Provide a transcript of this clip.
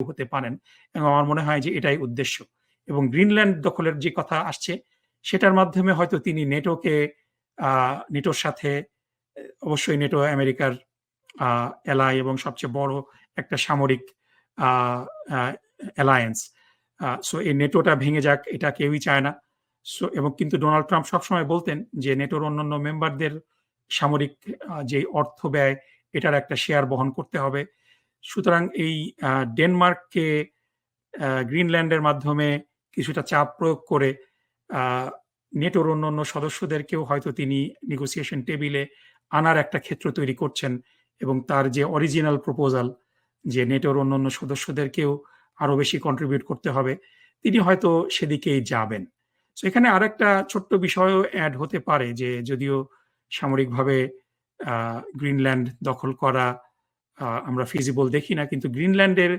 হতে পারেন। এবং আমার মনে হয় যে এটাই উদ্দেশ্য। এবং গ্রিনল্যান্ড দখলের যে কথা আসছে, সেটার মাধ্যমে হয়তো তিনি নেটোকে নেটোর সাথে, অবশ্যই নেটো আমেরিকার এলাই এবং সবচেয়ে বড় একটা সামরিক অ্যালায়েন্স সো এই নেটোটা ভেঙে যাক, এটা কেউই চায় না। সো এবং কিন্তু ডোনাল্ড ট্রাম্প সবসময় বলতেন যে নেটোর অন্যান্য মেম্বারদের সামরিক যে অর্থ ব্যয়, এটার একটা শেয়ার বহন করতে হবে। সুতরাং এই ডেনমার্ককে গ্রিনল্যান্ডের মাধ্যমে কিছুটা চাপ প্রয়োগ করে নেটোর অন্য অন্য সদস্যদেরকেও হয়তো তিনি নেগোসিয়েশন টেবিলে আনার একটা ক্ষেত্র তৈরি করছেন এবং তার যে অরিজিনাল প্রপোজাল যে নেটোর অন্য অন্য সদস্যদেরকেও আরও বেশি কন্ট্রিবিউট করতে হবে, তিনি হয়তো সেদিকেই যাবেন। তো এখানে আরেকটা ছোট্ট বিষয়ও অ্যাড হতে পারে যে যদিও সামরিকভাবে গ্রিনল্যান্ড দখল করা আমরা ফিজিবল দেখি না কিন্তু গ্রিনল্যান্ডের